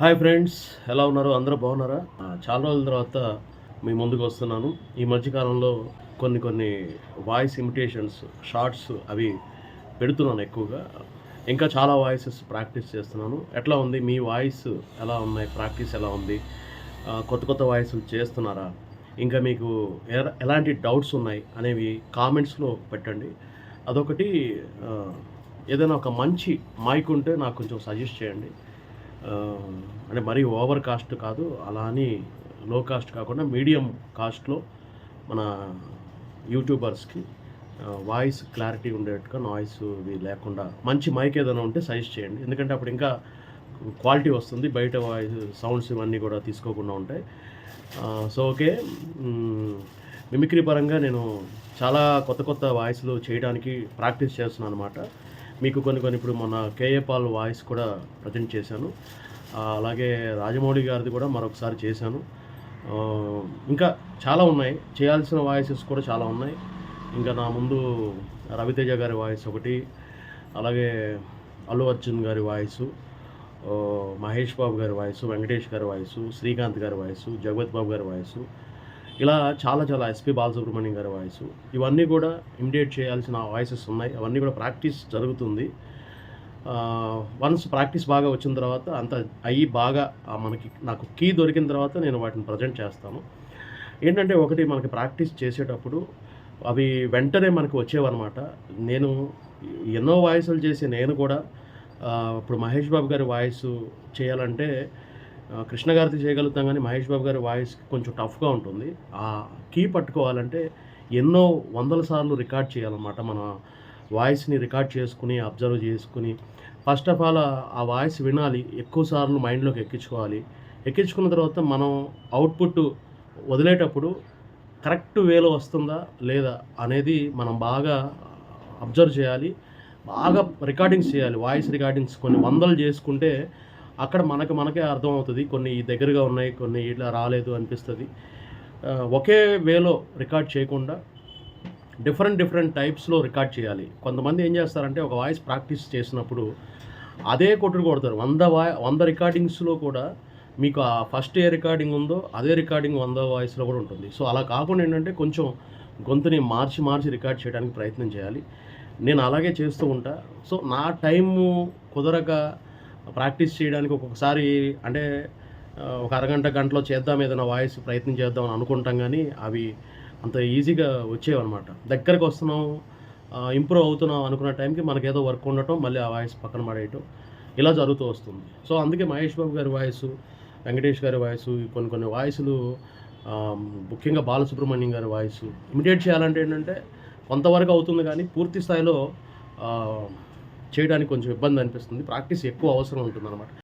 Hi friends ఎలా ఉన్నారు? అందరూ బాగున్నారా? చాలా రోజుల తర్వాత మీ ముందుకు వస్తున్నాను. ఈ మధ్యకాలంలో కొన్ని కొన్ని వాయిస్ ఇమిటేషన్స్ షార్ట్స్ అవి పెడుతున్నాను ఎక్కువగా. ఇంకా చాలా వాయిసెస్ ప్రాక్టీస్ చేస్తున్నాను. ఎట్లా ఉంది? మీ వాయిస్ ఎలా ఉన్నాయి? ప్రాక్టీస్ ఎలా ఉంది? కొత్త కొత్త వాయిస్లు చేస్తున్నారా? ఇంకా మీకు ఎలాంటి డౌట్స్ ఉన్నాయి అనేవి కామెంట్స్లో పెట్టండి. అదొకటి ఏదైనా ఒక మంచి మైక్ ఉంటే నాకు కొంచెం సజెస్ట్ చేయండి. అంటే మరీ ఓవర్ కాస్ట్ కాదు అలా అని లో కాస్ట్ కాకుండా మీడియం కాస్ట్లో మన యూట్యూబర్స్కి వాయిస్ క్లారిటీ ఉండేట్టుగా నాయిస్ ఇవి లేకుండా మంచి మైక్ ఏదైనా ఉంటే సజెస్ట్ చేయండి. ఎందుకంటే అప్పుడు ఇంకా క్వాలిటీ వస్తుంది బయట వాయిస్ సౌండ్స్ ఇవన్నీ కూడా తీసుకోకుండా ఉంటాయి. సో ఓకే మిమిక్రీ పరంగా నేను చాలా కొత్త కొత్త వాయిస్లు చేయడానికి ప్రాక్టీస్ చేస్తున్నాను అనమాట మీకు కొన్ని కొన్ని ఇప్పుడు మన కేఏ పాల్ వాయిస్ కూడా ప్రజెంట్ చేశాను. అలాగే రాజమౌళి గారిది కూడా మరొకసారి చేశాను. ఇంకా చాలా ఉన్నాయి. చేయాల్సిన వాయిసెస్ కూడా చాలా ఉన్నాయి. ఇంకా నా ముందు రవితేజ గారి వాయిస్ ఒకటి అలాగే అల్లు అర్జున్ గారి వాయిస్ మహేష్ బాబు గారి వాయిస్ వెంకటేష్ గారి వాయిస్ శ్రీకాంత్ గారి వాయిస్ జగవత్ బాబు గారి వాయిస్ ఇలా చాలా చాలా ఎస్పి బాలసుబ్రహ్మణ్యం గారి వాయిస్. ఇవన్నీ కూడా ఇమిడియేట్ చేయాల్సిన వాయిసెస్ ఉన్నాయి. అవన్నీ కూడా ప్రాక్టీస్ జరుగుతుంది. వన్స్ ప్రాక్టీస్ బాగా వచ్చిన తర్వాత అంత అయ్యి బాగా మనకి నాకు కీ దొరికిన తర్వాత నేను వాటిని ప్రజెంట్ చేస్తాను. ఏంటంటే ఒకటి మనకి ప్రాక్టీస్ చేసేటప్పుడు అవి వెంటనే మనకు వచ్చేవన్నమాట. నేను ఎన్నో వాయిస్లు చేసి నేను కూడా ఇప్పుడు మహేష్ బాబు గారి వాయిస్ చేయాలంటే కృష్ణ గారిది చేయగలుగుతాం కానీ మహేష్ బాబు గారి వాయిస్ కొంచెం టఫ్గా ఉంటుంది. ఆ కీ పట్టుకోవాలంటే ఎన్నో వందల సార్లు రికార్డ్ చేయాలన్నమాట. మన వాయిస్ని రికార్డ్ చేసుకుని అబ్జర్వ్ చేసుకుని ఫస్ట్ ఆఫ్ ఆల్ ఆ వాయిస్ వినాలి ఎక్కువ సార్లు మైండ్లోకి ఎక్కించుకోవాలి. ఎక్కించుకున్న తర్వాత మనం అవుట్పుట్ వదిలేటప్పుడు కరెక్ట్ వేలో వస్తుందా లేదా అనేది మనం బాగా అబ్జర్వ్ చేయాలి. బాగా రికార్డింగ్స్ చేయాలి. వాయిస్ రికార్డింగ్స్ కొన్ని వందలు చేసుకుంటే అక్కడ మనకు మనకే అర్థమవుతుంది. కొన్ని దగ్గరగా ఉన్నాయి కొన్ని ఇట్లా రాలేదు అనిపిస్తుంది. ఒకే వేలో రికార్డ్ చేయకుండా డిఫరెంట్ డిఫరెంట్ టైప్స్లో రికార్డ్ చేయాలి. కొంతమంది ఏం చేస్తారంటే ఒక వాయిస్ ప్రాక్టీస్ చేసినప్పుడు అదే కొట్టుడు కొడతారు. వంద వాయి వంద రికార్డింగ్స్లో కూడా మీకు ఆ ఫస్ట్ ఏ రికార్డింగ్ ఉందో అదే రికార్డింగ్ వంద వాయిస్లో కూడా ఉంటుంది. సో అలా కాకుండా ఏంటంటే కొంచెం గొంతుని మార్చి మార్చి రికార్డ్ చేయడానికి ప్రయత్నం చేయాలి. నేను అలాగే చేస్తూ ఉంటా. సో నా టైము కుదరక ప్రాక్టీస్ చేయడానికి ఒక్కొక్కసారి అంటే ఒక అరగంట గంటలో చేద్దాం ఏదైనా వాయిస్ ప్రయత్నం చేద్దాం అని అనుకుంటాం కానీ అవి అంత ఈజీగా వచ్చేవన్నమాట. దగ్గరకు వస్తున్నాం ఇంప్రూవ్ అవుతున్నాం అనుకున్న టైంకి మనకి ఏదో వర్క్ ఉండటం మళ్ళీ ఆ వాయిస్ పక్కన పడేయటం ఇలా జరుగుతూ వస్తుంది. సో అందుకే మహేష్ బాబు గారి వాయిస్ వెంకటేష్ గారి వాయిస్ కొన్ని కొన్ని వాయిస్లు ముఖ్యంగా బాలసుబ్రహ్మణ్యం గారి వాయిస్ ఇమిడియేట్ చేయాలంటే ఏంటంటే కొంతవరకు అవుతుంది కానీ పూర్తి స్థాయిలో చేయడానికి కొంచెం ఇబ్బంది అనిపిస్తుంది. ప్రాక్టీస్ ఎక్కువ అవసరం ఉంటుంది